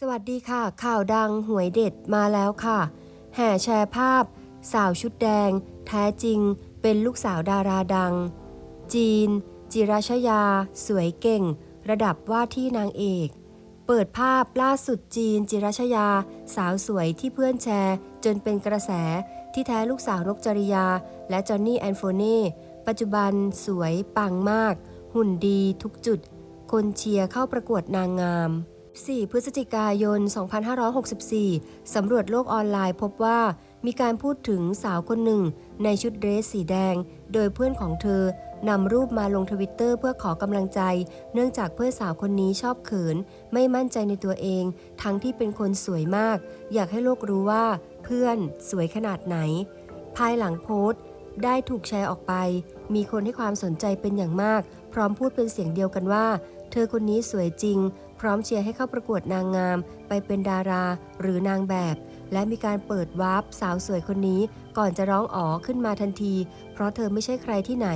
สวัสดีค่ะ ข่าวดังหวยเด็ดมาแล้วค่ะ แห่แชร์ภาพ สาวชุดแดง แท้จริง เป็นลูกสาวดาราดัง จีน จิราชยา สวยเก่ง ระดับว่าที่นางเอก เปิดภาพล่าสุดจีน จิราชยา สาวสวยที่เพื่อนแชร์ จนเป็นกระแสที่แท้ลูกสาวนกจริยา และจอห์นนี่แอนโฟเน่ปัจจุบันสวยปังมาก หุ่นดีทุกจุด คนเชียร์เข้าประกวดนางงาม 4 พฤศจิกายน 2564 สำรวจโลกออนไลน์พบว่ามีการพูดถึงสาวคนหนึ่ง ในชุดเดรสสีแดง โดยเพื่อนของเธอนำรูปมาลงทวิตเตอร์เพื่อขอกำลังใจ เนื่องจากเพื่อนสาวคนนี้ชอบเขิน ไม่มั่นใจในตัวเอง ทั้งที่เป็นคนสวยมาก อยากให้โลกรู้ว่า เพื่อนสวยขนาดไหน ภายหลังโพสต์ ได้ถูกแชร์ออกไป มีคนให้ความสนใจเป็นอย่างมาก พร้อมพูดเป็นเสียงเดียวกันว่า เธอคนนี้สวยจริง พร้อมเชียร์ให้เข้าประกวดนางงาม ไปเป็นดารา หรือนางแบบ และมีการเปิดวาร์ปสาวสวยคนนี้ ก่อนจะร้องอ๋อขึ้นมาทันที เพราะเธอไม่ใช่ใครที่ไหน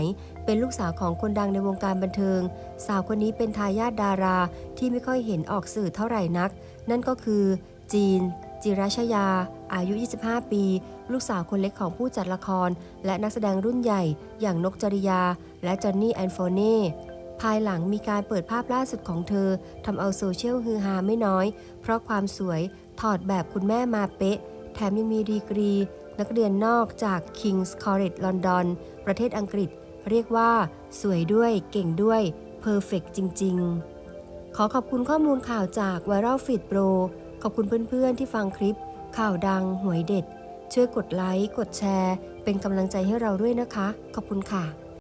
เป็นลูกสาวของคนดังในวงการบันเทิง สาวคนนี้เป็นทายาทดาราที่ไม่ค่อยเห็นออกสื่อเท่าไหร่นัก นั่นก็คือ จีน จิราชยา อายุ 25 ปี ลูกสาวคนเล็กของผู้จัดละคร และนักแสดงรุ่นใหญ่ อย่างนกจริยา และจอนนี่แอนโฟเน่ภายหลังมีการเปิดภาพล่าสุดของเธอทำเอาโซเชียลฮือฮาไม่น้อย เพราะความสวยถอดแบบคุณแม่มาเป๊ะ แถมยังมีดีกรี นักเรียนนอกจาก King's College London ประเทศอังกฤษ เรียกว่า สวยด้วยเก่งด้วยเพอร์เฟกจริง ๆ ขอขอบคุณข้อมูลข่าวจาก Viral Feed Pro ขอบคุณเพื่อนๆ ที่ฟังคลิป ข่าวดัง หวยเด็ด ช่วยกดไลค์ กดแชร์ เป็นกำลังใจให้เราด้วยนะคะ ขอบคุณค่ะ